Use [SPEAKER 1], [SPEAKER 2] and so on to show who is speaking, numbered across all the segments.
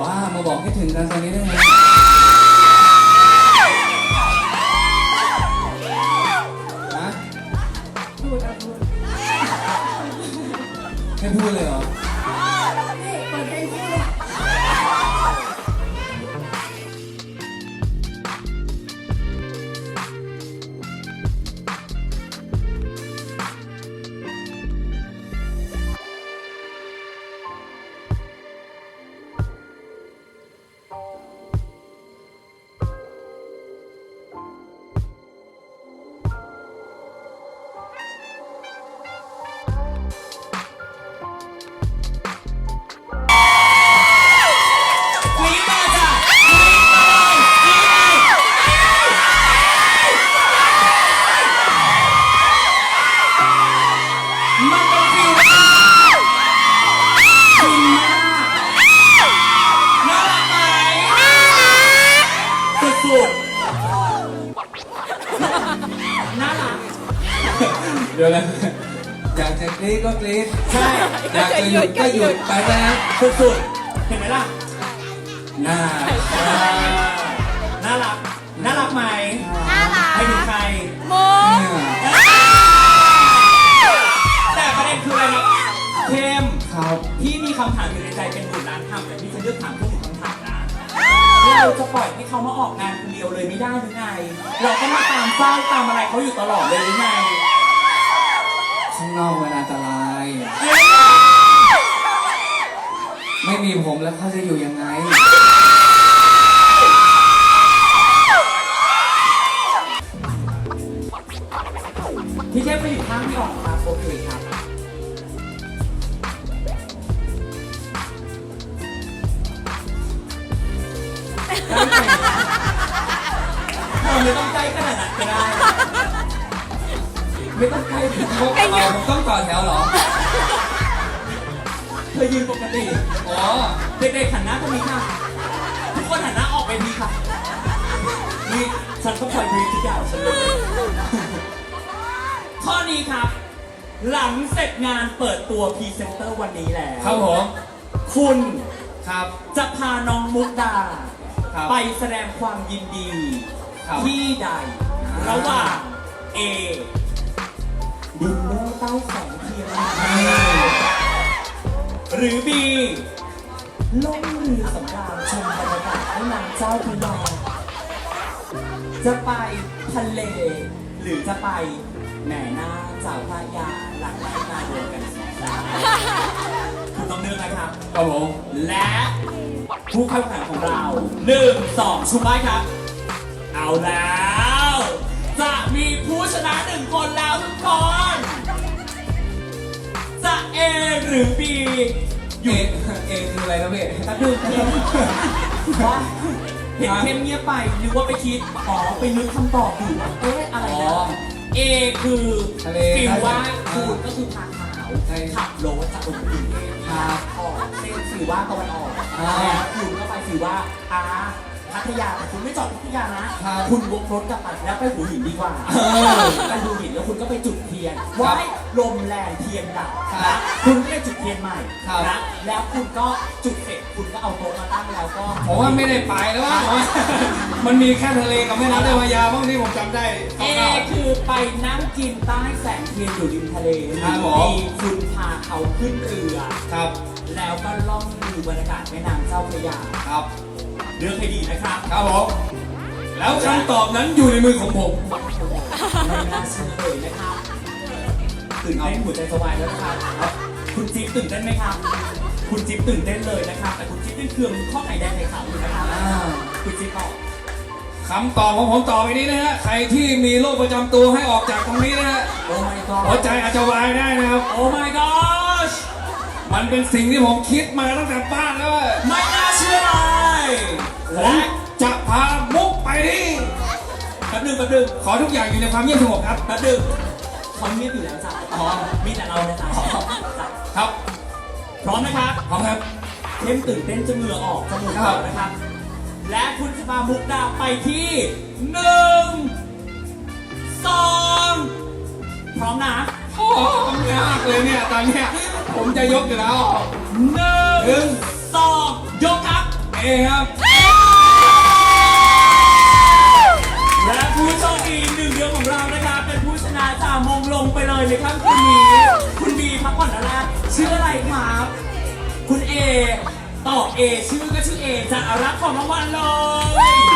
[SPEAKER 1] ป้ามาบอกให้ถึงกันตอนนี้ได้ไงฮะให้พูดเลยเหรอ
[SPEAKER 2] ดี๋ย
[SPEAKER 1] วนะอยากจะกรี๊ดก็กรี๊ด
[SPEAKER 2] ใช่
[SPEAKER 1] อยากจะหยุดก็หยุดไปนะ
[SPEAKER 2] สุดๆเห็นไหมล่ะ
[SPEAKER 1] น่า
[SPEAKER 2] น่ารัก น่ารักไหม
[SPEAKER 3] น่ารัก
[SPEAKER 2] ให้ดูใคร
[SPEAKER 3] โม
[SPEAKER 1] เนี่ย
[SPEAKER 2] แต่ประเด็นคืออะไรนะเข้ม
[SPEAKER 1] ครับ
[SPEAKER 2] พี่มีคำถามอยู่ในใจเป็นหมื่นล้านคำแต่พี่จะเลือกถามแค่หนึ่งคำถามนะเราจะปล่อยให้เขามาออกงานคนเดียวเลยไม่ได้หรือไง เราก็มาตามเฝ้าตามอะไรเขาอยู่ตลอดเลยหรือไง
[SPEAKER 1] ข้างนอกมันอันตราย ไม่มีผมแล้วเขาจะอยู่ยังไง
[SPEAKER 2] พี่เข้มไปอยู่ข้างพี่อ๋อกครับโอเคครับ เราไม่ต้องใกล้ขนาดนั้นก็ได้ ไม่ต้องใกล้ถึง
[SPEAKER 1] พวกเราผมต้องต่อแถวเหรอ
[SPEAKER 2] เธอยืนปกติ
[SPEAKER 1] อ๋อ
[SPEAKER 2] เด็กๆหันหน้าตรงนี้ค่ะ ทุกคนหันหน้าออกไปดีค่ะ นี่ฉันก็คอยบรีฟทุกอย่างฉันเลยข้อนี้ครับ หลังเสร็จงานเปิดตัวพรีเซนเตอร์วันนี้แล้ว
[SPEAKER 1] ครับผม
[SPEAKER 2] คุณ
[SPEAKER 1] ครับ
[SPEAKER 2] จะพาน้องมุกดา
[SPEAKER 1] ครับ
[SPEAKER 2] ไปแสดงความยินดี
[SPEAKER 1] ครับ
[SPEAKER 2] ที่ใด ระหว่าง A ดินเนอร์ใต้แสงเทียนหรือ B ล่องเรือสำราญชมบรรยากาศแม่น้ำเจ้าพระยาจะไปทะเล หรือจะไปแหม่น้ำเจ้าพระยาหลังไหลมารวกันสองสายคุณต้องเลือกนะครับ
[SPEAKER 1] ครับผม
[SPEAKER 2] และผู้เข้าแข่งของเราหนึ่งสองชุบไม้ครับ เอาแล้วจะ นะหนึ่งคนแล้วทุกคนจะ A หรือ B
[SPEAKER 1] เอเอคืออะไรนะพี่
[SPEAKER 2] แป๊บนึงเข้มว่าเห็นเข้มเงียบไปหรือว่าไปคิดอ๋อไปนึกคำตอบอยู่ว่าเอ๊ะอะไร
[SPEAKER 1] อ๋
[SPEAKER 2] นะ
[SPEAKER 1] อ
[SPEAKER 2] A คือ
[SPEAKER 1] ทะเล
[SPEAKER 2] ฟิลว่า
[SPEAKER 1] อ่า
[SPEAKER 2] คุณก็คือทางขาว
[SPEAKER 1] ใช่
[SPEAKER 2] ขับรถจากกรุงเทพ
[SPEAKER 1] ครับ
[SPEAKER 2] ออกเส้นสีว่าตะวันออก
[SPEAKER 1] อ่า
[SPEAKER 2] แล้วคุณก็ไปสีว่าอา พัทยาแต่คุณไม่จอดพัทยานะ
[SPEAKER 1] ครับ
[SPEAKER 2] คุณวกรถกลับไปแล้วไปหัวหินดีกว่า
[SPEAKER 1] เออ
[SPEAKER 2] ไปหัวหินแล้วคุณก็ไปจุดเทียน
[SPEAKER 1] ครับ
[SPEAKER 2] ว่ายลมแรงเทียนดับ
[SPEAKER 1] ครับ
[SPEAKER 2] นะคุณก็ได้จุดเทียนใหม่
[SPEAKER 1] ครับ
[SPEAKER 2] นะแล้วคุณก็จุดเสร็จคุณก็เอาโต๊ะมาตั้งแล้วก็
[SPEAKER 1] ผมว่าไม่ได้ไปแล้วว่าผมว่า มันมีแค่ทะเลกับแม่น้ำเจ้าพระยาบ้างที่ผมจำได้
[SPEAKER 2] เอ
[SPEAKER 1] คร่าว
[SPEAKER 2] คือไปนั่งกินใต้แสงเทียนอยู่ริมทะเล
[SPEAKER 1] ครับผม
[SPEAKER 2] มีคุณพาเขาขึ้นเรือ
[SPEAKER 1] ๆครับ
[SPEAKER 2] แล้วก็ล่องดูบรรยากาศแม่น้ำเจ้าพระยา
[SPEAKER 1] ครับ
[SPEAKER 2] เลือกให้ดีนะครับ
[SPEAKER 1] ครับผมแล้วคำตอบนั้นอยู่ในมือของผม
[SPEAKER 2] ไม่น่าเชื่อเลยนะครับตื่นเต้นหัวใจสวายแล้วนะครับ คุณจิ๊บตื่นเต้นไหมครับ คุณจิ๊บตื่นเต้นเลยนะครับ แต่คุณจิ๊บยังเคืองข้อไข่แดงในขาวอยู่นะครับ
[SPEAKER 1] อ่า
[SPEAKER 2] คุณจิ๊บบอก
[SPEAKER 1] คำตอบของผมต่อไปนี้นะฮะ ใครที่มีโรคประจำตัวให้ออกจากตรงนี้นะฮะ
[SPEAKER 2] โอ้ my
[SPEAKER 1] หัว
[SPEAKER 2] god
[SPEAKER 1] ใจอาจจะวายได้นะครับ
[SPEAKER 2] โอ้ my gosh
[SPEAKER 1] มันเป็นสิ่งที่ผมคิดมาตั้งแต่บ้านแล้วว่า
[SPEAKER 2] ไม่น่าเชื่อเลย
[SPEAKER 1] ผม
[SPEAKER 2] และ
[SPEAKER 1] จะพามุกไปที่
[SPEAKER 2] แป๊บหนึงแป๊บหนึง
[SPEAKER 1] ขอทุกอย่างอยู่ในความเงียบสงบครับ
[SPEAKER 2] แป๊บหนึงเขาเงียบอยู่แล้วจ้ะ
[SPEAKER 1] อ๋อ
[SPEAKER 2] มีแต่เราในใจจ้ะ
[SPEAKER 1] ครับ
[SPEAKER 2] พร้อมนะครับ
[SPEAKER 1] พร้อมครับ
[SPEAKER 2] เข้มตื่นเต้นจนเหงื่อออกจมูก
[SPEAKER 1] ครับ
[SPEAKER 2] ออกนะครับ และคุณจะพามุกดาไปที่หนึ่งสองพร้อมนะ
[SPEAKER 1] โอ้ต้องยากเลยเนี่ยตอนเนี้ยผมจะยกอยู่แล้ว
[SPEAKER 2] หนึ่
[SPEAKER 1] หนึ่
[SPEAKER 2] ง
[SPEAKER 1] ง
[SPEAKER 2] สองยกครับ
[SPEAKER 1] เอครับ
[SPEAKER 2] และผู้โชคดีหนึ่งเดียวของเรานะครับเป็นผู้ชนะจากมงลงไปเลยในค่ำคืนนี้คุณบีพักผ่อนแล้วนะชื่ออะไรครับ คุณเอตอบเอชื่อก็ชื่อเอจะรับของรางวัลเลย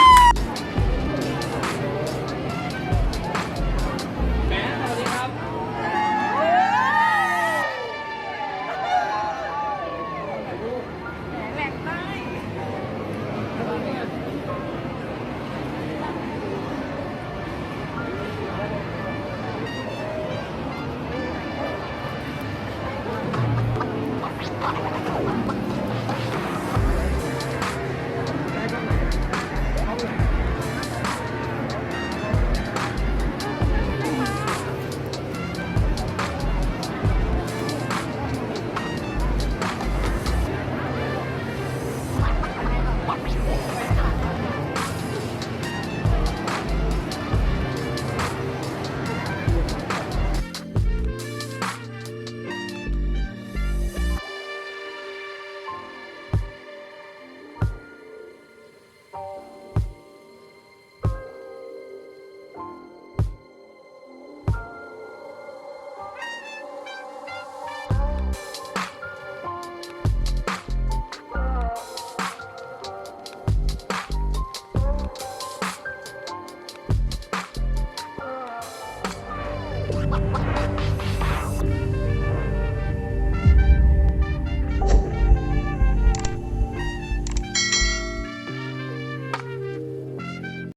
[SPEAKER 1] ha ha
[SPEAKER 3] ha